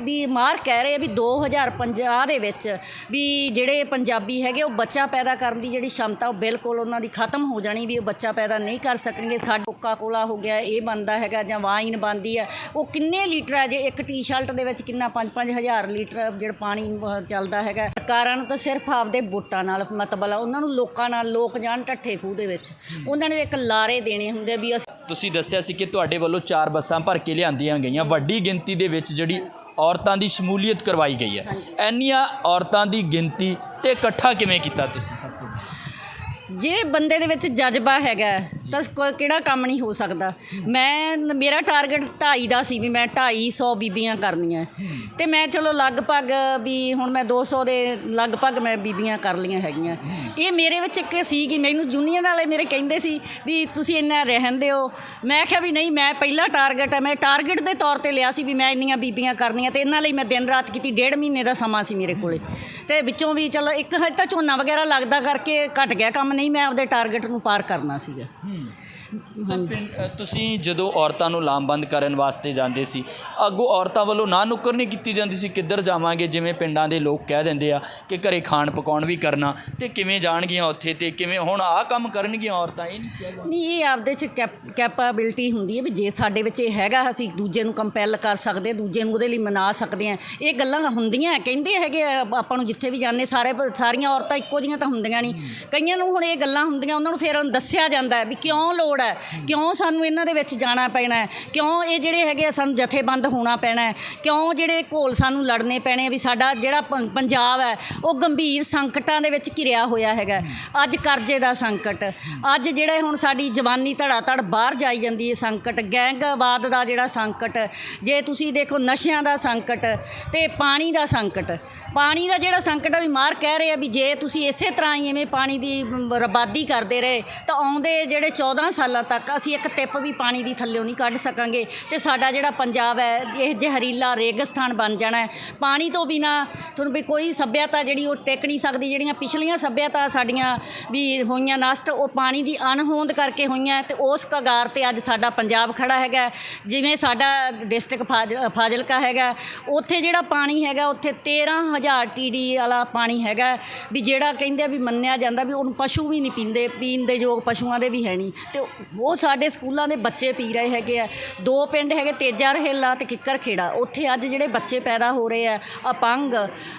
ਵੀ ਮਾਰ ਕਹਿ ਰਹੇ ਆ ਵੀ 2050 ਦੇ ਵਿੱਚ ਵੀ ਜਿਹੜੇ ਪੰਜਾਬੀ ਹੈਗੇ, ਉਹ ਬੱਚਾ ਪੈਦਾ ਕਰਨ ਦੀ ਜਿਹੜੀ ਸ਼ਮਤਾ, ਉਹ ਬਿਲਕੁਲ ਉਹਨਾਂ ਦੀ ਖਤਮ ਹੋ ਜਾਣੀ ਵੀ ਉਹ ਬੱਚਾ ਪੈਦਾ ਨਹੀਂ ਕਰ ਸਕਣਗੇ। ਸਾਡਾ ਕੋਕਾ ਕੋਲਾ ਹੋ ਗਿਆ, ਇਹ ਬੰਦਾ ਹੈਗਾ ਜਾਂ ਵਾਈਨ ਬੰਦੀ ਹੈ ਉਹ ਕਿੰਨੇ ਲੀਟਰ ਹੈ ਜੇ ਇੱਕ ਟੀ-ਸ਼ਰਟ ਦੇ ਵਿੱਚ ਕਿੰਨਾ 5-5000 ਲੀਟਰ ਜਿਹੜਾ ਪਾਣੀ ਚੱਲਦਾ ਹੈਗਾ? ਸਰਕਾਰਾਂ ਨੂੰ ਤਾਂ ਸਿਰਫ ਆਪਦੇ ਵੋਟਾਂ ਨਾਲ ਮਤਲਬ ਉਹਨਾਂ ਨੂੰ ਲੋਕਾਂ ਨਾਲ ਲੋਕ ਜਾਣ ਢੱਠੇ ਖੂਹ ਦੇ ਵਿੱਚ। ਉਹਨਾਂ ਨੇ ਇੱਕ ਲਾਰੇ ਦੇਣੇ ਹੁੰਦੇ ਵੀ ਅਸੀਂ ਤੁਸੀਂ ਦੱਸਿਆ ਸੀ ਕਿ ਤੁਹਾਡੇ ਵੱਲੋਂ ਚਾਰ ਬੱਸਾਂ ਭਰ ਕੇ ਲਿਆਂਦੀਆਂ ਗਈਆਂ। ਵੱਡੀ ਗਿਣਤੀ ਦੇ ਵਿੱਚ ਜਿਹੜੀ ਔਰਤਾਂ ਦੀ ਸ਼ਮੂਲੀਅਤ ਕਰਵਾਈ ਗਈ ਹੈ। ਇੰਨੀਆਂ ਔਰਤਾਂ ਦੀ ਗਿਣਤੀ ਤੇ ਇਕੱਠਾ ਕਿਵੇਂ ਕੀਤਾ ਤੁਸੀਂ ਸਭ ਤੋਂ? ਜੇ ਬੰਦੇ ਦੇ ਵਿੱਚ ਜਜ਼ਬਾ ਹੈਗਾ ਤਾਂ ਕੋਈ ਕਿਹੜਾ ਕੰਮ ਨਹੀਂ ਹੋ ਸਕਦਾ। ਮੈਂ ਮੇਰਾ ਟਾਰਗੇਟ 2.5 ਦਾ ਸੀ ਵੀ ਮੈਂ 250 ਬੀਬੀਆਂ ਕਰਨੀਆਂ। ਤੇ ਮੈਂ ਚਲੋ ਲਗਭਗ ਵੀ ਹੁਣ ਮੈਂ 200 ਦੇ ਲਗਭਗ ਮੈਂ ਬੀਬੀਆਂ ਕਰ ਲੀਆਂ ਹੈਗੀਆਂ। ਇਹ ਮੇਰੇ ਵਿੱਚ ਇੱਕ ਸੀ ਕਿ ਮੈਨੂੰ ਜੂਨੀਅਰ ਵਾਲੇ ਮੇਰੇ ਕਹਿੰਦੇ ਸੀ ਵੀ ਤੁਸੀਂ ਇੰਨਾ ਰਹਿਣ ਦਿਓ ਮੈਂ ਕਿਹਾ ਵੀ ਨਹੀਂ, ਮੈਂ ਪਹਿਲਾ ਟਾਰਗੇਟ ਹੈ ਮੈਂ ਟਾਰਗੇਟ ਦੇ ਤੌਰ ਤੇ ਲਿਆ ਸੀ ਵੀ ਮੈਂ ਇੰਨੀਆਂ ਬੀਬੀਆਂ ਕਰਨੀਆਂ ਤੇ ਇਹਨਾਂ ਲਈ ਮੈਂ ਦਿਨ ਰਾਤ ਕੀਤੀ, ਡੇਢ ਮਹੀਨੇ ਦਾ ਸਮਾਂ ਸੀ ਮੇਰੇ ਕੋਲੇ। ਤੇ ਵਿੱਚੋਂ ਵੀ ਚਲੋ ਇੱਕ ਹਜੇ ਤਾਂ ਝੋਨਾ ਵਗੈਰਾ ਲੱਗਦਾ ਕਰਕੇ ਘਟ ਗਿਆ, ਕੰਮ ਨਹੀਂ ਮੈਂ ਆਪਦੇ ਟਾਰਗੇਟ ਨੂੰ ਪਾਰ ਕਰਨਾ ਸੀਗਾ। ਤਾਂ ਪਿੰਡ- ਅ, ਤੁਸੀਂ ਜਦੋਂ ਔਰਤਾਂ ਨੂੰ ਲਾਮਬੰਦ ਕਰਨ ਵਾਸਤੇ ਜਾਂਦੇ ਸੀ ਅੱਗੋਂ ਔਰਤਾਂ ਵੱਲੋਂ ਨਾ ਨੁੱਕਰ ਨਹੀਂ ਕੀਤੀ ਜਾਂਦੀ ਸੀ ਕਿੱਧਰ ਜਾਵਾਂਗੇ ਜਿਵੇਂ ਪਿੰਡਾਂ ਦੇ ਲੋਕ ਕਹਿ ਦਿੰਦੇ ਆ ਕਿ ਘਰੇ ਖਾਣ ਪਕਾਉਣ ਵੀ ਕਰਨਾ ਤੇ ਕਿਵੇਂ ਜਾਣਗੀਆਂ ਉੱਥੇ ਤੇ ਕਿਵੇਂ ਹੁਣ ਆਹ ਕੰਮ ਕਰਨਗੀਆਂ ਔਰਤਾਂ ਇਹ ਨਹੀਂ ਕਿਹਾ ਜਾਂਦਾ। ਨਹੀਂ ਇਹ ਆਪਦੇ ਚ ਕੈਪੇਬਿਲਿਟੀ ਹੁੰਦੀ ਹੈ ਵੀ ਜੇ ਸਾਡੇ ਵਿੱਚ ਇਹ ਹੈਗਾ ਅਸੀਂ ਦੂਜੇ ਨੂੰ ਕੰਪੈਲ ਕਰ ਸਕਦੇ ਦੂਜੇ ਨੂੰ ਉਹਦੇ ਲਈ ਮਨਾ ਸਕਦੇ ਆ ਇਹ ਗੱਲਾਂ ਹੁੰਦੀਆਂ ਕਹਿੰਦੇ ਹੈਗੇ ਆ, ਆਪਾਂ ਨੂੰ ਜਿੱਥੇ ਵੀ ਜਾਂਦੇ ਸਾਰੇ ਸਾਰੀਆਂ ਔਰਤਾਂ ਇੱਕੋ ਜਿਹੀਆਂ ਤਾਂ ਹੁੰਦੀਆਂ ਨਹੀਂ। ਕਈਆਂ ਨੂੰ ਹੁਣ ਇਹ ਗੱਲਾਂ ਹੁੰਦੀਆਂ ਉਹਨਾਂ ਨੂੰ ਫਿਰ ਦੱਸਿਆ ਜਾਂਦਾ ਹੈ ਵੀ ਕਿਉਂ ਲੋੜ ਹੈ। ਕਿਉਂ ਸਾਨੂੰ ਇਹਨਾਂ ਦੇ ਵਿੱਚ ਜਾਣਾ ਪੈਣਾ ਹੈ? ਕਿਉਂ ਇਹ ਜਿਹੜੇ ਹੈਗੇ ਆ ਸਾਨੂੰ ਜਥੇਬੰਦ ਹੋਣਾ ਪੈਣਾ ਹੈ? ਕਿਉਂ ਜਿਹੜੇ ਘੋਲ ਸਾਨੂੰ ਲੜਨੇ ਪੈਣੇ ਵੀ ਸਾਡਾ ਜਿਹੜਾ ਪੰ- ਪੰਜਾਬ ਹੈ, ਉਹ ਗੰਭੀਰ ਸੰਕਟਾਂ ਦੇ ਵਿੱਚ ਘਿਰਿਆ ਹੋਇਆ ਹੈਗਾ ਅੱਜ ਕਰਜ਼ੇ ਦਾ ਸੰਕਟ, ਅੱਜ ਜਿਹੜੇ ਹੁਣ ਸਾਡੀ ਜਵਾਨੀ ਧੜਾ ਧੜ ਬਾਹਰ ਜਾਈ ਜਾਂਦੀ ਹੈ ਸੰਕਟ, ਗੈਂਗਵਾਦ ਦਾ ਜਿਹੜਾ ਸੰਕਟ, ਜੇ ਤੁਸੀਂ ਦੇਖੋ ਨਸ਼ਿਆਂ ਦਾ ਸੰਕਟ ਤੇ ਪਾਣੀ ਦਾ ਸੰਕਟ ਪਾਣੀ ਦਾ ਜਿਹੜਾ ਸੰਕਟ ਆ ਵੀ ਮਾਰ ਕਹਿ ਰਹੇ ਆ ਵੀ ਜੇ ਤੁਸੀਂ ਇਸੇ ਤਰ੍ਹਾਂ ਹੀ ਐਵੇਂ ਪਾਣੀ ਦੀ ਬਰਬਾਦੀ ਕਰਦੇ ਰਹੇ, ਤਾਂ ਆਉਂਦੇ ਜਿਹੜੇ 14 ਸਾਲਾਂ ਤੱਕ ਅਸੀਂ ਇੱਕ ਟਿੱਪ ਵੀ ਪਾਣੀ ਦੀ ਥੱਲਿਓਂ ਨਹੀਂ ਕੱਢ ਸਕਾਂਗੇ। ਤੇ ਸਾਡਾ ਜਿਹੜਾ ਪੰਜਾਬ ਹੈ, ਇਹ ਜ਼ਹਿਰੀਲਾ ਰੇਗਿਸਤਾਨ ਬਣ ਜਾਣਾ ਹੈ। ਪਾਣੀ ਤੋਂ ਬਿਨਾ ਤੁਹਾਨੂੰ ਵੀ ਕੋਈ ਸੱਭਿਅਤਾ ਜਿਹੜੀ ਉਹ ਟਿਕ ਨਹੀਂ ਸਕਦੀ, ਜਿਹੜੀਆਂ ਪਿਛਲੀਆਂ ਸੱਭਿਅਤਾ ਸਾਡੀਆਂ ਵੀ ਹੋਈਆਂ ਨਸ਼ਟ, ਉਹ ਪਾਣੀ ਦੀ ਅਣਹੋਂਦ ਕਰਕੇ ਹੋਈਆਂ ਤੇ ਉਸ ਕਗਾਰ ਤੇ ਅੱਜ ਸਾਡਾ ਪੰਜਾਬ ਖੜਾ ਹੈਗਾ ਜਿਵੇਂ ਸਾਡਾ ਡਿਸਟ੍ਰਿਕਟ ਫਾਜ਼ਿਲ- ਫਾਜ਼ਿਲਕਾ ਹੈਗਾ ਉੱਥੇ ਜਿਹੜਾ ਪਾਣੀ ਹੈਗਾ, ਉੱਥੇ 13000 ਟੀਡੀ ਵਾਲਾ ਪਾਣੀ ਹੈਗਾ, ਵੀ ਜਿਹੜਾ ਕਹਿੰਦੇ ਆ ਵੀ ਮੰਨਿਆ ਜਾਂਦਾ ਵੀ ਉਹਨੂੰ ਪਸ਼ੂ ਵੀ ਨਹੀਂ ਪੀਂਦੇ, ਪੀਣ ਦੇ ਯੋਗ ਪਸ਼ੂਆਂ ਦੇ ਵੀ ਹੈ ਨਹੀਂ। ਤੇ ਉਹ ਸਾਡੇ ਸਕੂਲਾਂ ਦੇ ਬੱਚੇ ਪੀ ਰਹੇ ਹੈਗੇ ਆ। ਦੋ ਪਿੰਡ ਹੈਗੇ ਤੇਜਾ ਰਹੇਲਾ ਤੇ ਕਿੱਕਰ ਖੇੜਾ। ਉੱਥੇ ਅੱਜ ਜਿਹੜੇ ਬੱਚੇ ਪੈਦਾ ਹੋ ਰਹੇ ਆ, ਅਪੰਗ,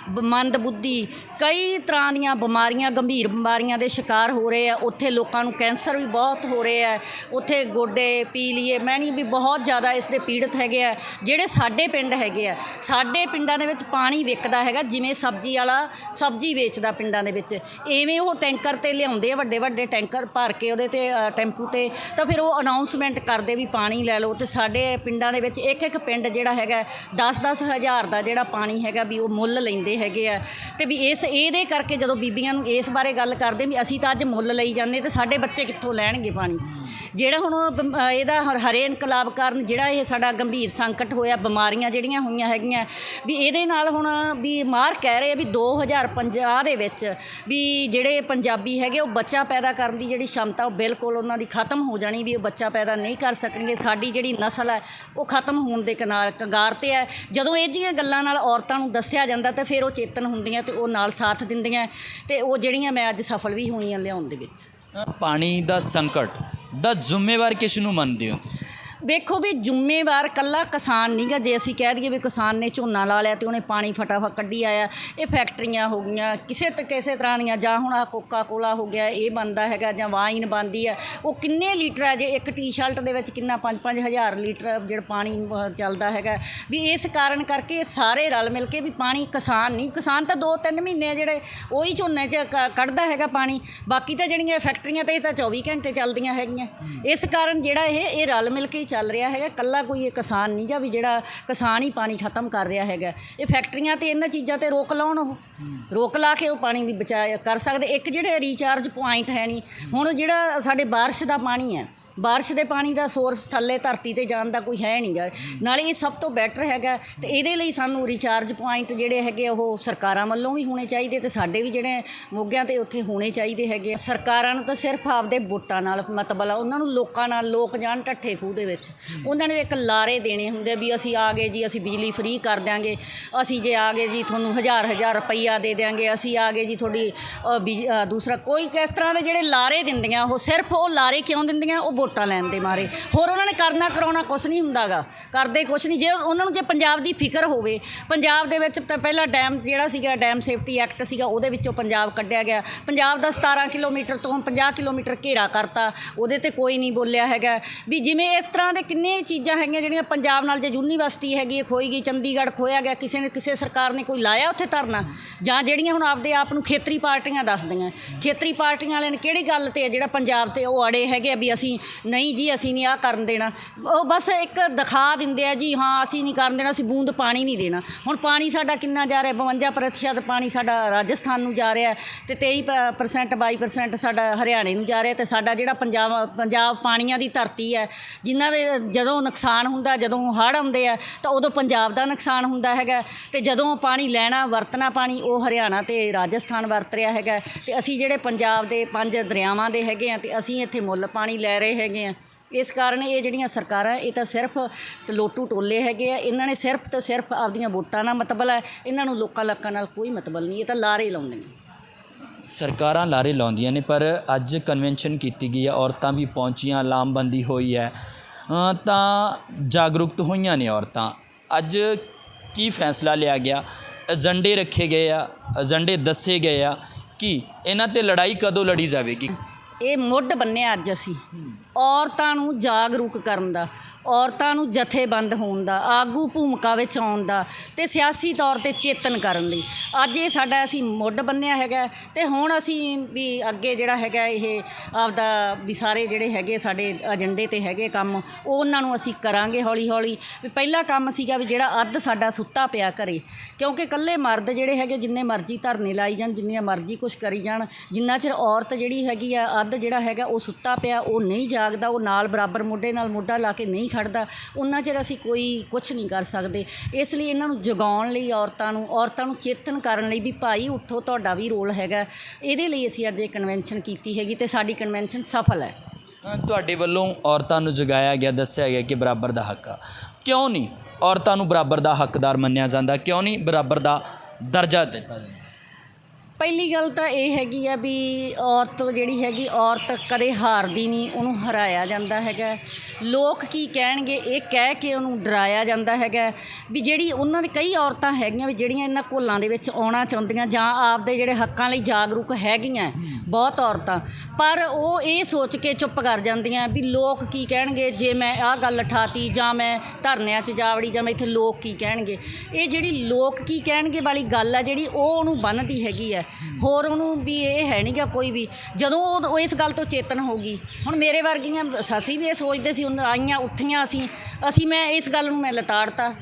ਬ- ਮੰਦ ਬੁੱਧੀ, ਕਈ ਤਰ੍ਹਾਂ ਦੀਆਂ ਬਿਮਾਰੀਆਂ, ਗੰਭੀਰ ਬਿਮਾਰੀਆਂ ਦੇ ਸ਼ਿਕਾਰ ਹੋ ਰਹੇ ਆ। ਉੱਥੇ ਲੋਕਾਂ ਨੂੰ ਕੈਂਸਰ ਵੀ ਬਹੁਤ ਹੋ ਰਹੇ ਆ। ਉੱਥੇ ਗੋਡੇ ਪੀ ਲਈਏ। ਮੈਂ ਨਹੀਂ ਵੀ ਬਹੁਤ ਜ਼ਿਆਦਾ ਇਸ ਦੇ ਪੀੜਤ ਹੈਗੇ ਆ। ਜਿਹੜੇ ਸਾਡੇ ਪਿੰਡ ਹੈਗੇ ਆ, ਸਾਡੇ ਪਿੰਡਾਂ ਦੇ ਵਿੱਚ ਪਾਣੀ ਵਿਕਦਾ ਹੈਗਾ। ਜਿਵੇਂ ਸਬਜ਼ੀ ਵਾਲਾ ਸਬਜ਼ੀ ਵੇਚਦਾ ਪਿੰਡਾਂ ਦੇ ਵਿੱਚ ਐਵੇਂ ਉਹ ਟੈਂਕਰ ਤੇ ਲਿਆਉਂਦੇ ਆ ਵੱਡੇ ਵੱਡੇ ਟੈਂਕਰ ਭਰ ਕੇ ਉਹਦੇ ਤੇ ਅ, ਟੈਂਪੂ ਤੇ ਤਾਂ ਫਿਰ ਉਹ ਅਨਾਉਂਸਮੈਂਟ ਕਰਦੇ ਵੀ ਪਾਣੀ ਲੈ ਲਓ ਤੇ ਸਾਡੇ ਪਿੰਡਾਂ ਦੇ ਵਿੱਚ ਇੱਕ ਇੱਕ ਪਿੰਡ ਜਿਹੜਾ ਹੈਗਾ 10-10 ਹਜ਼ਾਰ ਦਾ ਜਿਹੜਾ ਪਾਣੀ ਹੈਗਾ ਵੀ ਉਹ ਮੁੱਲ ਲੈਂਦੇ ਹੈਗੇ ਆ। ਤੇ ਵੀ ਇਸ ਇਹਦੇ ਕਰਕੇ ਜਦੋਂ ਬੀਬੀਆਂ ਨੂੰ ਇਸ ਬਾਰੇ ਗੱਲ ਕਰਦੇ ਵੀ ਅਸੀਂ ਤਾਂ ਅੱਜ ਮੁੱਲ ਲਈ ਜਾਂਦੇ ਤੇ ਸਾਡੇ ਬੱਚੇ ਕਿੱਥੋਂ ਲੈਣਗੇ ਪਾਣੀ? ਜਿਹੜਾ ਹੁਣ ਉਹ ਇਹਦਾ ਹਰੇ ਇਨਕਲਾਬ ਕਾਰਨ ਜਿਹੜਾ ਇਹ ਸਾਡਾ ਗੰਭੀਰ ਸੰਕਟ ਹੋਇਆ, ਬਿਮਾਰੀਆਂ ਜਿਹੜੀਆਂ ਹੋਈਆਂ ਹੈਗੀਆਂ, ਵੀ ਇਹਦੇ ਨਾਲ ਹੁਣ ਵੀ ਮਾਰ ਕਹਿ ਰਹੇ ਆ ਵੀ 2050 ਦੇ ਵਿੱਚ ਵੀ ਜਿਹੜੇ ਪੰਜਾਬੀ ਹੈਗੇ ਉਹ ਬੱਚਾ ਪੈਦਾ ਕਰਨ ਦੀ ਜਿਹੜੀ ਸ਼ਮਤਾ ਉਹ ਬਿਲਕੁਲ ਉਹਨਾਂ ਦੀ ਖਤਮ ਹੋ ਜਾਣੀ, ਵੀ ਉਹ ਬੱਚਾ ਪੈਦਾ ਨਹੀਂ ਕਰ ਸਕਣਗੇ। ਸਾਡੀ ਜਿਹੜੀ ਨਸਲ ਹੈ, ਉਹ ਖਤਮ ਹੋਣ ਦੇ ਕਿਨਾਰ ਕਗਾਰ ਤੇ ਹੈ। ਜਦੋਂ ਇਹ ਜਿਹੀਆਂ ਗੱਲਾਂ ਨਾਲ ਔਰਤਾਂ ਨੂੰ ਦੱਸਿਆ ਜਾਂਦਾ ਤਾਂ ਫਿਰ ਉਹ ਚੇਤਨ ਹੁੰਦੀਆਂ ਤੇ ਉਹ ਨਾਲ ਸਾਥ ਦਿੰਦੀਆਂ ਤੇ ਉਹ ਜਿਹੜੀਆਂ ਮੈਂ ਅੱਜ ਸਫਲ ਵੀ ਹੋਈਆਂ ਲਿਆਉਣ ਦੇ ਵਿੱਚ। ਪਾਣੀ ਦਾ ਸੰਕਟ। ਦਾ ਜ਼ਿੰਮੇਵਾਰ ਕਿਸ ਨੂੰ ਮੰਨਦੇ ਹੋ ਵੇਖੋ ਵੀ ਜ਼ਿੰਮੇਵਾਰ ਕੱਲਾ ਕਿਸਾਨ ਨਹੀਂਗਾ, ਜੇ ਅਸੀਂ ਕਹਿ ਦਈਏ ਵੀ ਕਿਸਾਨ ਨੇ ਝੋਨਾ ਲਾ ਲਿਆ ਤੇ ਉਹਨੇ ਪਾਣੀ ਫਟਾਫਟ ਕੱਢੀ ਆਇਆ, ਇਹ ਫੈਕਟਰੀਆਂ ਹੋ ਗਈਆਂ, ਕਿਸੇ ਤੇ, ਕਿਸੇ ਤਰ੍ਹਾਂ ਦੀਆਂ, ਜਾਂ ਹੁਣ ਆ ਕੋਕਾ ਕੋਲਾ ਹੋ ਗਿਆ, ਇਹ ਬੰਦਾ ਹੈਗਾ, ਜਾਂ ਵਾਈਨ ਬੰਦੀ ਆ, ਉਹ ਕਿੰਨੇ ਲੀਟਰ ਹੈ ਜੇ, ਇੱਕ ਟੀ-ਸ਼ਰਟ ਦੇ ਵਿੱਚ ਕਿੰਨਾ 5-5 ਹਜ਼ਾਰ ਲੀਟਰ ਜਿਹੜਾ ਪਾਣੀ ਚੱਲਦਾ ਹੈਗਾ, ਵੀ ਇਸ ਕਾਰਨ ਕਰਕੇ ਇਹ ਸਾਰੇ ਰਲ ਮਿਲ ਕੇ ਵੀ ਪਾਣੀ ਕਿਸਾਨ ਨਹੀਂ, ਕਿਸਾਨ ਤਾਂ 2-3 ਮਹੀਨੇ ਜਿਹੜੇ, ਉਹੀ ਝੋਨੇ 'ਚ ਕ- ਕੱਢਦਾ ਹੈਗਾ ਪਾਣੀ, ਬਾਕੀ ਤਾਂ ਜਿਹੜੀਆਂ ਫੈਕਟਰੀਆਂ ਤੇ ਇਹ ਤਾਂ 24 ਘੰਟੇ ਚੱਲਦੀਆਂ ਹੈਗੀਆਂ, ਇਸ ਕਾਰਨ ਜਿਹੜਾ ਇਹ ਇਹ ਰਲ ਮਿਲ ਕੇ ਚੱਲ ਰਿਹਾ ਹੈਗਾ ਕੱਲਾ ਕੋਈ ਇਹ ਕਿਸਾਨ ਨਹੀਂ ਗਾ ਵੀ ਜਿਹੜਾ ਕਿਸਾਨ ਹੀ ਪਾਣੀ ਖਤਮ ਕਰ ਰਿਹਾ ਹੈਗਾ। ਇਹ ਫੈਕਟਰੀਆਂ ਤੇ ਇਹਨਾਂ ਚੀਜ਼ਾਂ ਤੇ ਰੋਕ ਲਾਉਣ ਉਹ। ਰੋਕ ਲਾ ਕੇ ਉਹ ਪਾਣੀ ਦੀ ਬਚਾਅ ਕਰ ਸਕਦੇ। ਇੱਕ ਜਿਹੜੇ ਰੀਚਾਰਜ ਪੁਆਇੰਟ ਹੈ ਨਹੀਂ, ਹੁਣ ਜਿਹੜਾ ਸਾਡੇ ਬਾਰਿਸ਼ ਦਾ ਪਾਣੀ ਹੈ ਬਾਰਿਸ਼ ਦੇ ਪਾਣੀ ਦਾ ਸੋਰਸ ਥੱਲੇ ਧਰਤੀ ਤੇ ਜਾਣ ਦਾ ਕੋਈ ਹੈ ਨਹੀਂਗਾ। ਨਾਲੇ ਇਹ ਸਭ ਤੋਂ ਬੈਟਰ ਹੈਗਾ, ਤੇ ਇਹਦੇ ਲਈ ਸਾਨੂੰ ਰਿਚਾਰਜ ਪੁਆਇੰਟ ਜਿਹੜੇ ਹੈਗੇ ਉਹ ਸਰਕਾਰਾਂ ਵੱਲੋਂ ਵੀ ਹੋਣੇ ਚਾਹੀਦੇ ਤੇ ਸਾਡੇ ਵੀ ਜਿਹੜੇ ਮੋਗਿਆਂ ਤੇ ਉੱਥੇ ਹੋਣੇ ਚਾਹੀਦੇ ਹੈਗੇ ਸਰਕਾਰਾਂ ਨੂੰ ਤਾਂ ਸਿਰਫ ਆਪਦੇ ਵੋਟਾਂ ਨਾਲ ਮਤਲਬ ਉਹਨਾਂ ਨੂੰ ਲੋਕਾਂ ਨਾਲ ਲੋਕ ਜਾਣ ਢੱਠੇ ਖੂਹ ਦੇ ਵਿੱਚ। ਉਹਨਾਂ ਨੇ ਇੱਕ ਲਾਰੇ ਦੇਣੇ ਹੁੰਦੇ ਵੀ ਅਸੀਂ ਆ ਗਏ ਜੀ, ਅਸੀਂ ਬਿਜਲੀ ਫ੍ਰੀ ਕਰ ਦਿਆਂਗੇ, ਅਸੀਂ ਜੇ ਆ ਗਏ ਜੀ ਤੁਹਾਨੂੰ ਹਜ਼ਾਰ ਹਜ਼ਾਰ ਰੁਪਈਆ ਦੇ ਦਿਆਂਗੇ, ਅਸੀਂ ਆ ਗਏ ਜੀ ਤੁਹਾਡੀ ਬਿਜ- ਦੂਸਰਾ ਕੋਈ ਕਿਸ ਤਰ੍ਹਾਂ ਦੇ ਜਿਹੜੇ ਲਾਰੇ ਦਿੰਦੀਆਂ, ਉਹ ਸਿਰਫ ਉਹ ਲਾਰੇ ਕਿਉਂ ਦਿੰਦੀਆਂ, ਉਹ ਵੋਟਾਂ ਲੈਣ ਦੇ ਮਾਰੇ। ਹੋਰ ਉਹਨਾਂ ਨੇ ਕਰਨਾ ਕਰਾਉਣਾ ਕੁਛ ਨਹੀਂ ਹੁੰਦਾਗਾ। ਕਰਦੇ ਕੁਛ ਨਹੀਂ। ਜੇ ਉਹਨਾਂ ਨੂੰ ਜੇ ਪੰਜਾਬ ਦੀ ਫਿਕਰ ਹੋਵੇ ਪੰਜਾਬ ਦੇ ਵਿੱਚ ਤਾਂ ਪਹਿਲਾਂ ਡੈਮ ਜਿਹੜਾ ਸੀਗਾ ਡੈਮ ਸੇਫਟੀ ਐਕਟ ਸੀਗਾ ਉਹਦੇ ਵਿੱਚੋਂ ਪੰਜਾਬ ਕੱਢਿਆ ਗਿਆ। ਪੰਜਾਬ ਦਾ 17 ਕਿਲੋਮੀਟਰ ਤੋਂ 50 ਕਿਲੋਮੀਟਰ ਘੇਰਾ ਕਰਤਾ। ਉਹਦੇ ਤੇ ਕੋਈ ਨਹੀਂ ਬੋਲਿਆ ਹੈਗਾ। ਵੀ ਜਿਵੇਂ ਇਸ ਤਰ੍ਹਾਂ ਦੇ ਕਿੰਨੇ ਚੀਜ਼ਾਂ ਹੈਗੀਆਂ ਜਿਹੜੀਆਂ ਪੰਜਾਬ ਨਾਲ ਜੇ ਯੂਨੀਵਰਸਿਟੀ ਹੈਗੀ ਹੈ, ਖੋਈ ਗਈ ਚੰਡੀਗੜ੍ਹ ਖੋਇਆ ਗਿਆ ਕਿਸੇ ਨੇ ਕਿਸੇ ਸਰਕਾਰ ਨੇ ਕੋਈ ਲਾਇਆ ਉੱਥੇ ਧਰਨਾ? ਜਾਂ ਜਿਹੜੀਆਂ ਹੁਣ ਆਪਦੇ ਆਪ ਨੂੰ ਖੇਤਰੀ ਪਾਰਟੀਆਂ ਦੱਸਦੀਆਂ। ਖੇਤਰੀ ਪਾਰਟੀਆਂ ਵਾਲਿਆਂ ਨੇ ਕਿਹੜੀ ਗੱਲ ਤੇ ਹੈ ਜਿਹੜਾ ਪੰਜਾਬ ਤੇ ਉਹ ਅੜੇ ਹੈਗੇ ਆ ਵੀ ਅਸੀਂ ਨਹੀਂ ਜੀ, ਅਸੀਂ ਨਹੀਂ ਆਹ ਕਰਨ ਦੇਣਾ। ਉਹ ਬਸ ਇੱਕ ਦਿਖਾ ਦਿੰਦੇ ਆ ਜੀ, ਹਾਂ, ਅਸੀਂ ਨਹੀਂ ਕਰਨ ਦੇਣਾ, ਅਸੀਂ ਬੂੰਦ ਪਾਣੀ ਨਹੀਂ ਦੇਣਾ। ਹੁਣ ਪਾਣੀ ਸਾਡਾ ਕਿੰਨਾ ਜਾ ਰਿਹਾ 52% ਪ੍ਰਤੀਸ਼ਤ ਪਾਣੀ ਸਾਡਾ ਰਾਜਸਥਾਨ ਨੂੰ ਜਾ ਰਿਹਾ ਤੇ 23% 22% ਸਾਡਾ ਹਰਿਆਣੇ ਨੂੰ ਜਾ ਰਿਹਾ ਤੇ ਸਾਡਾ ਜਿਹੜਾ ਪੰਜਾਬ ਪੰਜਾਬ ਪਾਣੀਆਂ ਦੀ ਧਰਤੀ ਹੈ, ਜਿਨ੍ਹਾਂ ਦੇ ਜਦੋਂ ਨੁਕਸਾਨ ਹੁੰਦਾ, ਜਦੋਂ ਹੜ੍ਹ ਆਉਂਦੇ ਆ, ਤਾਂ ਉਦੋਂ ਪੰਜਾਬ ਦਾ ਨੁਕਸਾਨ ਹੁੰਦਾ ਹੈਗਾ। ਤੇ ਜਦੋਂ ਪਾਣੀ ਲੈਣਾ, ਵਰਤਣਾ ਪਾਣੀ, ਉਹ ਹਰਿਆਣਾ ਤੇ ਰਾਜਸਥਾਨ ਵਰਤ ਰਿਹਾ ਹੈਗਾ। ਤੇ ਅਸੀਂ ਜਿਹੜੇ ਪੰਜਾਬ ਦੇ ਪੰਜ ਦਰਿਆਵਾਂ ਦੇ ਹੈਗੇ ਆ, ਤੇ ਅਸੀਂ ਇੱਥੇ ਮੁੱਲ ਪਾਣੀ ਲੈ ਰਹੇ ਹੈਗੇ ਆ। ਇਸ ਕਾਰਨ ਇਹ ਜਿਹੜੀਆਂ ਸਰਕਾਰਾਂ ਇਹ ਤਾਂ ਸਿਰਫ ਲੋਟੂ ਟੋਲੇ ਹੈਗੇ ਆ। ਇਹਨਾਂ ਨੇ ਸਿਰਫ ਤੇ ਸਿਰਫ ਆਪਦੀਆਂ ਵੋਟਾਂ ਨਾਲ ਮਤਲਬ ਹੈ ਇਹਨਾਂ ਨੂੰ ਲੋਕਾਂ ਲੱਕਾਂ ਨਾਲ ਕੋਈ ਮਤਲਬ ਨਹੀਂ ਇਹ ਤਾਂ ਲਾਰੇ ਲਾਉਂਦੀਆਂ ਸਰਕਾਰਾਂ ਲਾਰੇ ਲਾਉਂਦੀਆਂ ਨੇ ਪਰ ਅੱਜ ਕਨਵੈਨਸ਼ਨ ਕੀਤੀ ਗਈ ਹੈ ਔਰਤਾਂ ਵੀ ਪਹੁੰਚੀਆਂ ਲਾਮਬੰਦੀ ਹੋਈ ਹੈ। ਤਾਂ ਜਾਗਰੂਕਤ ਹੋਈਆਂ ਨੇ ਔਰਤਾਂ। ਅੱਜ ਕੀ ਫੈਸਲਾ ਲਿਆ ਗਿਆ? ਏਜੰਡੇ ਰੱਖੇ ਗਏ ਆ ਏਜੰਡੇ ਦੱਸੇ ਗਏ ਆ ਕਿ ਇਹਨਾਂ ਤੇ ਲੜਾਈ ਕਦੋਂ ਲੜੀ ਜਾਵੇਗੀ? ਇਹ ਮੁੱਢ ਬੰਨਿਆ ਅੱਜ ਅਸੀਂ। ਔਰਤਾਂ ਨੂੰ ਜਾਗਰੂਕ ਕਰਨ ਦਾ। ਔਰਤਾਂ ਨੂੰ ਜਥੇਬੰਦ ਹੋਣ ਦਾ, ਆਗੂ ਭੂਮਿਕਾ ਵਿੱਚ ਆਉਣ ਦਾ ਤੇ ਸਿਆਸੀ ਤੌਰ ਤੇ ਚੇਤਨ ਕਰਨ ਲਈ। ਅੱਜ ਇਹ ਸਾਡਾ ਅਸੀਂ ਮੁੱਢ ਬੰਨਿਆ ਹੈਗਾ ਤੇ ਹੁਣ ਅਸੀਂ ਵੀ ਅੱਗੇ ਜਿਹੜਾ ਹੈਗਾ ਇਹ ਆਪਦਾ ਵੀ ਸਾਰੇ ਜਿਹੜੇ ਹੈਗੇ ਸਾਡੇ ਏਜੰਡੇ ਤੇ ਹੈਗੇ ਕੰਮ ਉਹ ਉਹਨਾਂ ਨੂੰ ਅਸੀਂ ਕਰਾਂਗੇ ਹੌਲੀ ਹੌਲੀ ਵੀ ਪਹਿਲਾ ਕੰਮ ਸੀਗਾ ਵੀ ਜਿਹੜਾ ਅੱਧ ਸਾਡਾ ਸੁੱਤਾ ਪਿਆ ਘਰੇ, ਕਿਉਂਕਿ ਇਕੱਲੇ ਮਰਦ ਜਿਹੜੇ ਹੈਗੇ ਜਿੰਨੇ ਮਰਜ਼ੀ ਧਰਨੇ ਲਾਈ ਜਾਣ, ਜਿੰਨੀਆਂ ਮਰਜ਼ੀ ਕੁਝ ਕਰੀ ਜਾਣ, ਜਿੰਨਾ ਚਿਰ ਔਰਤ ਜਿਹੜੀ ਹੈਗੀ ਆ, ਅੱਧ ਜਿਹੜਾ ਹੈਗਾ ਉਹ ਸੁੱਤਾ ਪਿਆ, ਉਹ ਨਹੀਂ ਜਾਗਦਾ, ਉਹ ਨਾਲ ਬਰਾਬਰ ਮੋਢੇ ਨਾਲ ਮੋਢਾ ਲਾ ਕੇ ਨਹੀਂ ਖੜਦਾ, ਉਹਨਾਂ ਚਿਰ ਅਸੀਂ ਕੋਈ ਕੁਝ ਨਹੀਂ ਕਰ ਸਕਦੇ। ਇਸ ਲਈ ਇਹਨਾਂ ਨੂੰ ਜਗਾਉਣ ਲਈ ਔਰਤਾਂ ਨੂੰ ਔਰਤਾਂ ਨੂੰ ਚੇਤਨ ਕਰਨ ਲਈ ਵੀ ਭਾਈ ਉੱਠੋ, ਤੁਹਾਡਾ ਵੀ ਰੋਲ ਹੈਗਾ। ਇਹਦੇ ਲਈ ਅਸੀਂ ਅੱਜ ਇਹ ਕਨਵੈਨਸ਼ਨ ਕੀਤੀ ਹੈਗੀ ਤੇ ਸਾਡੀ ਕਨਵੈਨਸ਼ਨ ਸਫਲ ਹੈ। ਤੁਹਾਡੇ ਵੱਲੋਂ ਔਰਤਾਂ ਨੂੰ ਜਗਾਇਆ ਗਿਆ, ਦੱਸਿਆ ਗਿਆ ਕਿ ਬਰਾਬਰ ਦਾ ਹੱਕ ਆ। ਕਿਉਂ ਨਹੀਂ ਔਰਤਾਂ ਨੂੰ ਬਰਾਬਰ ਦਾ ਹੱਕਦਾਰ ਮੰਨਿਆ ਜਾਂਦਾ? ਕਿਉਂ ਨਹੀਂ ਬਰਾਬਰ ਦਾ ਦਰਜਾ ਦਿੱਤਾ ਜਾਂਦਾ? ਪਹਿਲੀ ਗੱਲ ਤਾਂ ਇਹ ਹੈਗੀ ਆ ਵੀ ਔਰਤ ਜਿਹੜੀ ਹੈਗੀ, ਔਰਤ ਕਦੇ ਹਾਰਦੀ ਨਹੀਂ, ਉਹਨੂੰ ਹਰਾਇਆ ਜਾਂਦਾ ਹੈਗਾ। ਲੋਕ ਕੀ ਕਹਿਣਗੇ, ਇਹ ਕਹਿ ਕੇ ਉਹਨੂੰ ਡਰਾਇਆ ਜਾਂਦਾ ਹੈਗਾ। ਵੀ ਜਿਹੜੀ ਉਹਨਾਂ ਦੀ ਕਈ ਔਰਤਾਂ ਹੈਗੀਆਂ ਵੀ ਜਿਹੜੀਆਂ ਇਹਨਾਂ ਘੋਲਾਂ ਦੇ ਵਿੱਚ ਆਉਣਾ ਚਾਹੁੰਦੀਆਂ ਜਾਂ ਆਪਦੇ ਜਿਹੜੇ ਹੱਕਾਂ ਲਈ ਜਾਗਰੂਕ ਹੈਗੀਆਂ ਬਹੁਤ ਔਰਤਾਂ। ਪਰ ਉਹ ਇਹ ਸੋਚ ਕੇ ਚੁੱਪ ਕਰ ਜਾਂਦੀਆਂ ਵੀ ਲੋਕ ਕੀ ਕਹਿਣਗੇ? ਜੇ ਮੈਂ ਆਹ ਗੱਲ ਠਾਤੀ ਜਾਂ ਮੈਂ ਧਰਨਿਆਂ 'ਚ ਜਾਵੜੀ ਜਾਂ ਮੈਂ ਇੱਥੇ ਲੋਕ ਕੀ ਕਹਿਣਗੇ? ਇਹ ਜਿਹੜੀ ਲੋਕ ਕੀ ਕਹਿਣਗੇ ਵਾਲੀ ਗੱਲ ਆ ਜਿਹੜੀ ਉਹ ਉਹਨੂੰ ਬੰਨ੍ਹਦੀ ਹੈਗੀ ਹੈ ਹੋਰ ਉਹਨੂੰ ਵੀ ਇਹ ਹੈ ਨਹੀਂਗਾ ਕੋਈ ਵੀ। ਜਦੋਂ ਉਹ ਇਸ ਗੱਲ ਤੋਂ ਚੇਤਨ ਹੋਗੀ ਹੁਣ ਮੇਰੇ ਵਰਗੀਆਂ, ਅਸੀਂ ਵੀ ਇਹ ਸੋਚਦੇ ਸੀ, ਹੁਣ ਆਈਆਂ, ਉੱਠੀਆਂ ਅਸੀਂ ਅਸੀਂ ਮੈਂ ਇਸ ਗੱਲ ਨੂੰ ਮੈਂ ਲਤਾੜਤਾ।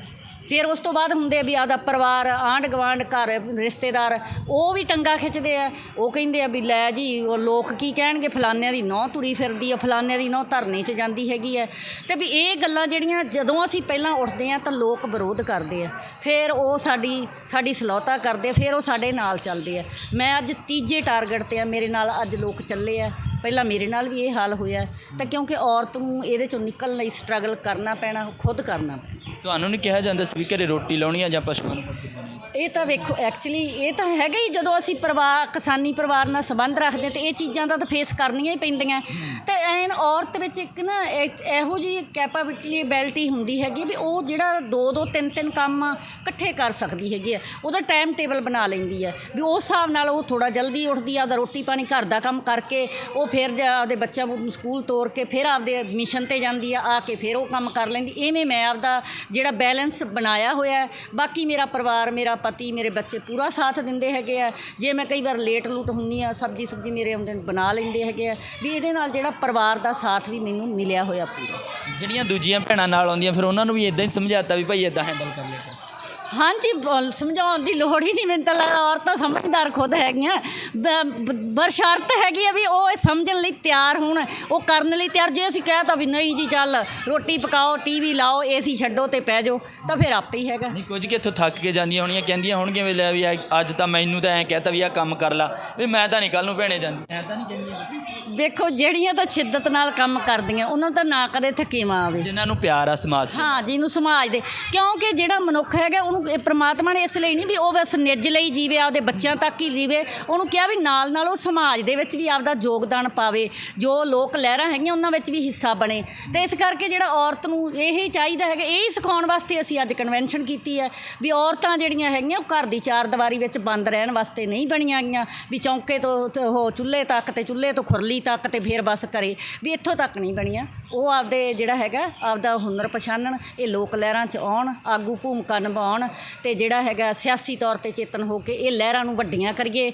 ਫਿਰ ਉਸ ਤੋਂ ਬਾਅਦ ਹੁੰਦੇ ਆ ਵੀ ਆਦਾ ਪਰਿਵਾਰ ਆਂਢ ਗੁਆਂਢ ਘਰ, ਰਿਸ਼ਤੇਦਾਰ, ਉਹ ਵੀ ਟੰਗਾ ਖਿੱਚਦੇ ਆ। ਉਹ ਕਹਿੰਦੇ ਆ ਵੀ ਲੈ ਜੀ, ਉਹ ਲੋਕ ਕੀ ਕਹਿਣਗੇ? ਫਲਾਨਿਆਂ ਦੀ ਨਹੁੰ ਤੁਰੀ ਫਿਰਦੀ ਆ, ਫਲਾਨਿਆਂ ਦੀ ਨਹੁੰ ਧਰਨੇ 'ਚ ਜਾਂਦੀ ਹੈਗੀ ਹੈ ਤੇ ਵੀ ਇਹ ਗੱਲਾਂ ਜਿਹੜੀਆਂ ਜਦੋਂ ਅਸੀਂ ਪਹਿਲਾਂ ਉੱਠਦੇ ਆ ਤਾਂ ਲੋਕ ਵਿਰੋਧ ਕਰਦੇ ਆ। ਫਿਰ ਉਹ ਸਾਡੀ ਸਾਡੀ ਸਲੌਤਾ ਕਰਦੇ ਆ, ਫਿਰ ਉਹ ਸਾਡੇ ਨਾਲ ਚੱਲਦੇ ਆ। ਮੈਂ ਅੱਜ ਤੀਜੇ ਟਾਰਗੇਟ ਤੇ ਆ, ਮੇਰੇ ਨਾਲ ਅੱਜ ਲੋਕ ਚੱਲੇ ਆ। ਪਹਿਲਾਂ ਮੇਰੇ ਨਾਲ ਵੀ ਇਹ ਹਾਲ ਹੋਇਆ ਤਾਂ ਕਿਉਂਕਿ ਔਰਤ ਨੂੰ ਇਹਦੇ ਚੋਂ ਨਿਕਲਣ ਲਈ ਸਟਰਗਲ ਕਰਨਾ ਪੈਣਾ, ਖੁਦ ਕਰਨਾ ਪੈਣਾ। ਤੁਹਾਨੂੰ ਨਹੀਂ ਕਿਹਾ ਜਾਂਦਾ ਸੀ ਵੀ ਘਰੇ ਰੋਟੀ ਲਾਉਣੀ ਆ ਜਾਂ ਪਸ਼ੂਆਂ ਨੂੰ ਇਹ ਤਾਂ ਵੇਖੋ ਐਕਚੁਅਲੀ ਇਹ ਤਾਂ ਹੈਗਾ ਹੀ ਜਦੋਂ ਅਸੀਂ ਪਰਿਵਾਰ, ਕਿਸਾਨੀ ਪਰਿਵਾਰ ਨਾਲ ਸੰਬੰਧ ਰੱਖਦੇ ਤੇ ਇਹ ਚੀਜ਼ਾਂ ਦਾ ਤਾਂ ਫੇਸ ਕਰਨੀਆਂ ਹੀ ਪੈਂਦੀਆਂ। ਤੇ ਐਨ ਔਰਤ ਵਿੱਚ ਇੱਕ ਨਾ ਇਹ- ਇਹੋ ਜਿਹੀ ਕੈਪੇਬਿਲਿਟੀ ਹੁੰਦੀ ਹੈਗੀ ਵੀ ਉਹ ਜਿਹੜਾ ਦੋ ਦੋ ਤਿੰਨ ਤਿੰਨ ਕੰਮ ਇਕੱਠੇ ਕਰ ਸਕਦੀ ਹੈਗੀ ਆ। ਉਹਦਾ ਟਾਈਮ ਟੇਬਲ ਬਣਾ ਲੈਂਦੀ ਹੈ ਵੀ ਉਸ ਹਿਸਾਬ ਨਾਲ ਉਹ ਥੋੜਾ ਜਲਦੀ ਉੱਠਦੀ ਆ ਉਹਦਾ ਰੋਟੀ ਪਾਣੀ ਘਰ ਦਾ ਕੰਮ ਕਰਕੇ ਉਹ ਫਿਰ ਜਾ ਆਪਦੇ ਬੱਚਿਆਂ ਨੂੰ ਸਕੂਲ ਤੋਰ ਕੇ ਫਿਰ ਆਪਦੇ ਮਿਸ਼ਨ ਤੇ ਜਾਂਦੀ ਆ ਆ ਕੇ ਫਿਰ ਉਹ ਕੰਮ ਕਰ ਲੈਂਦੀ। ਐਵੇਂ ਮੈਂ ਆਪਦਾ ਜਿਹੜਾ ਬੈਲੈਂਸ ਬਣਾਇਆ ਹੋਇਆ ਬਾਕੀ ਮੇਰਾ ਪਰਿਵਾਰ, ਮੇਰਾ ਪਤੀ ਮੇਰੇ ਬੱਚੇ ਪੂਰਾ ਸਾਥ ਦਿੰਦੇ ਹੈਗੇ ਆ। ਜੇ ਮੈਂ ਕਈ ਵਾਰ ਲੇਟ ਲੂਟ ਹੁੰਨੀ ਆ, ਸਬਜੀ ਸੁਬਜੀ ਮੇਰੇ ਆਉਂਦੇ ਬਣਾ ਲੈਂਦੇ ਹੈਗੇ ਆ। ਵੀ ਇਹਦੇ ਨਾਲ ਜਿਹੜਾ ਪਰਿਵਾਰ ਦਾ ਸਾਥ ਵੀ ਮੈਨੂੰ ਮਿਲਿਆ ਹੋਇਆ ਪੂਰਾ। ਜਿਹੜੀਆਂ ਦੂਜੀਆਂ ਭੈਣਾਂ ਨਾਲ ਆਉਂਦੀਆਂ, ਫਿਰ ਉਹਨਾਂ ਨੂੰ ਵੀ ਇਦਾਂ ਹੀ ਸਮਝਾਤਾ ਵੀ ਭਾਈ ਇਦਾਂ ਹੈਂਡਲ ਕਰ ਲਿਆ ਹਾਂਜੀ ਸਮਝਾਉਣ ਦੀ ਲੋੜ ਹੀ ਨਹੀਂ ਮੈਨੂੰ ਤਾਂ ਲੱਗਦਾ ਔਰਤਾਂ ਸਮਝਦਾਰ ਖੁਦ ਹੈਗੀਆਂ। ਬਸ਼ਰਤ ਹੈਗੀ ਆ ਵੀ ਉਹ ਇਹ ਸਮਝਣ ਲਈ ਤਿਆਰ ਹੋਣ ਉਹ ਕਰਨ ਲਈ ਤਿਆਰ। ਜੇ ਅਸੀਂ ਕਹਿ ਤਾ ਵੀ ਨਹੀਂ ਜੀ ਚੱਲ ਰੋਟੀ ਪਕਾਓ ਟੀਵੀ ਲਾਓ ਏਸੀ ਛੱਡੋ ਤੇ ਪੈ ਜਾਓ ਤਾਂ ਫਿਰ ਆਪੇ ਹੀ ਹੈਗਾ। ਨਹੀਂ ਕੁਝ ਕਿ ਇੱਥੋਂ ਥੱਕ ਕੇ ਜਾਂਦੀਆਂ ਹੋਣੀਆਂ ਕਹਿੰਦੀਆਂ ਹੋਣਗੀਆਂ ਵੀ ਲੈ ਵੀ ਅੱਜ- ਤਾਂ ਮੈਨੂੰ ਤਾਂ ਐਂ ਕਹਿਤਾ ਵੀ ਆ ਕੰਮ ਕਰ ਲਾ। ਵੀ ਮੈਂ ਤਾਂ ਨਹੀਂ ਕੱਲ ਨੂੰ ਭੈਣੇ ਜਾਂਦੀ। ਐਂ ਤਾਂ ਨਹੀਂ ਕਹਿੰਦੀਆਂ ਵੇਖੋ ਜਿਹੜੀਆਂ ਤਾਂ ਸ਼ਿੱਦਤ ਨਾਲ ਕੰਮ ਕਰਦੀਆਂ ਉਹਨਾਂ ਨੂੰ ਤਾਂ ਨਾ ਕਦੇ ਥਕੇਵਾ ਆਵੇ। ਜਿਨ੍ਹਾਂ ਨੂੰ ਪਿਆਰ ਆ ਸਮਾਜ ਹਾਂ ਜਿਹਨੂੰ ਸਮਾਜ ਦੇ। ਕਿਉਂਕਿ ਜਿਹੜਾ ਮਨੁੱਖ ਹੈਗਾ ਉਹਨੂੰ ਇਹ ਪ੍ਰਮਾਤਮਾ ਨੇ ਇਸ ਲਈ ਨਹੀਂ ਵੀ ਉਹ ਬਸ ਨਿੱਜ ਲਈ ਜੀਵੇ, ਆਪਦੇ ਬੱਚਿਆਂ ਤੱਕ ਹੀ ਜੀਵੇ। ਉਹਨੂੰ ਕਿਹਾ ਵੀ ਨਾਲ ਨਾਲ ਉਹ ਸਮਾਜ ਦੇ ਵਿੱਚ ਵੀ ਆਪਦਾ ਯੋਗਦਾਨ ਪਾਵੇ, ਜੋ ਲੋਕ ਲਹਿਰਾਂ ਹੈਗੀਆਂ ਉਹਨਾਂ ਵਿੱਚ ਵੀ ਹਿੱਸਾ ਬਣੇ। ਤੇ ਇਸ ਕਰਕੇ ਜਿਹੜਾ ਔਰਤ ਨੂੰ ਇਹੀ ਚਾਹੀਦਾ ਹੈਗਾ, ਇਹ ਹੀ ਸਿਖਾਉਣ ਵਾਸਤੇ ਅਸੀਂ ਅੱਜ ਕਨਵੈਨਸ਼ਨ ਕੀਤੀ ਹੈ ਵੀ ਔਰਤਾਂ ਜਿਹੜੀਆਂ ਹੈਗੀਆਂ, ਉਹ ਘਰ ਦੀ ਚਾਰ ਦੀਵਾਰੀ ਵਿੱਚ ਬੰਦ ਰਹਿਣ ਵਾਸਤੇ ਨਹੀਂ ਬਣੀਆਂ ਗਈਆਂ, ਵੀ ਚੌਂਕੇ ਤੋਂ, ਉਹ ਚੁੱਲ੍ਹੇ ਤੱਕ ਤੇ ਚੁੱਲ੍ਹੇ ਤੋਂ ਖੁਰਲੀ ਤੱਕ ਤੇ ਫਿਰ ਬਸ ਕਰੇ ਵੀ ਇੱਥੋਂ ਤੱਕ ਨਹੀਂ ਬਣੀਆਂ। ਉਹ ਆਪਦੇ ਜਿਹੜਾ ਹੈਗਾ, ਆਪਦਾ ਹੁਨਰ ਪਛਾਣਨ ਇਹ ਲੋਕ ਲਹਿਰਾਂ 'ਚ ਆਉਣ, ਆਗੂ ਭੂਮਿਕਾ ਨਿਭਾਉਣ ਅਤੇ ਜਿਹੜਾ ਹੈਗਾ ਸਿਆਸੀ ਤੌਰ ਤੇ ਚੇਤਨ ਹੋ ਕੇ ਇਹ ਲਹਿਰਾਂ ਨੂੰ ਵੱਡੀਆਂ ਕਰੀਏ।